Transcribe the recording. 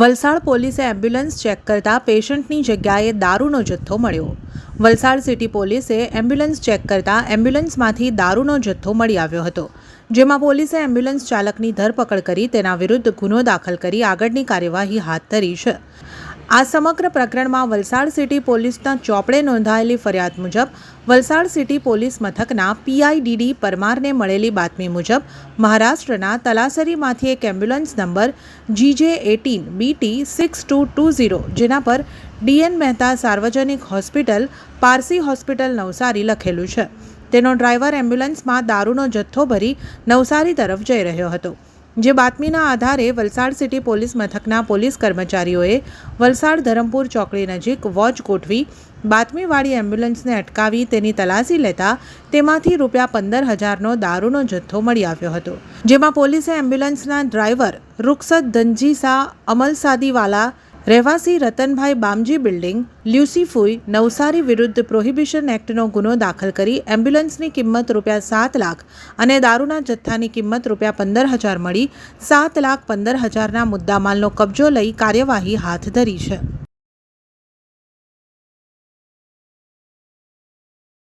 વલસાડ પોલીસે ambulance check કરતા પેશન્ટની જગ્યાએ દારૂનો જથ્થો મળ્યો. વલસાડ સિટી પોલીસે એમ્બ્યુલન્સ ચેક કરતા એમ્બ્યુલન્સમાંથી દારૂનો જથ્થો મળી આવ્યો હતો, જેમાં પોલીસે એમ્બ્યુલન્સ ચાલકની ધરપકડ કરી તેના વિરુદ્ધ ગુનો દાખલ કરી આગળની કાર્યવાહી હાથ ધરી છે. આ સમગ્ર પ્રકરણમાં વલસાડ સિટી પોલીસના ચોપડે નોંધાયેલી ફરિયાદ મુજબ, વલસાડ સિટી પોલીસ મથકના પીઆઈડીડી પરમારને મળેલી બાતમી મુજબ, મહારાષ્ટ્રના તલાસરીમાંથી એક ambulance number GJ eighteen BT six two two zero, જેના પર ડીએન મહેતા સાર્વજનિક હોસ્પિટલ, પારસી હોસ્પિટલ નવસારી લખેલું છે. તેનો ડ્રાઈવર એમ્બ્યુલન્સમાં દારૂનો જથ્થો ભરી નવસારી તરફ જઈ રહ્યો હતો. જે બાતમીના આધારે વલસાડ સિટી પોલીસ મથકના પોલીસ કર્મચારીઓએ વલસાડ ધરમપુર ચોકડી નજીક વોચ ગોઠવી બાતમીવાળી એમ્બ્યુલન્સને અટકાવી તેની તલાશી લેતા તેમાંથી રૂપિયા પંદર હજારનો દારૂનો જથ્થો મળી આવ્યો હતો. જેમાં પોલીસે એમ્બ્યુલન્સના ડ્રાઈવર રૂખસત ધનજીસા અમલસાદીવાલા રહેવાસી રતનભાઈ બામજી બિલ્ડિંગ લ્યુસીફુઈ નવસારી વિરુદ્ધ પ્રોહિબિશન એક્ટનો ગુનો દાખલ કરી એમ્બ્યુલન્સની કિંમત રૂપિયા સાત લાખ અને દારૂના જથ્થાની કિંમત રૂપિયા પંદર હજાર મળી સાત લાખ પંદર હજારના મુદ્દામાલનો કબજો લઈ કાર્યવાહી હાથ ધરી છે.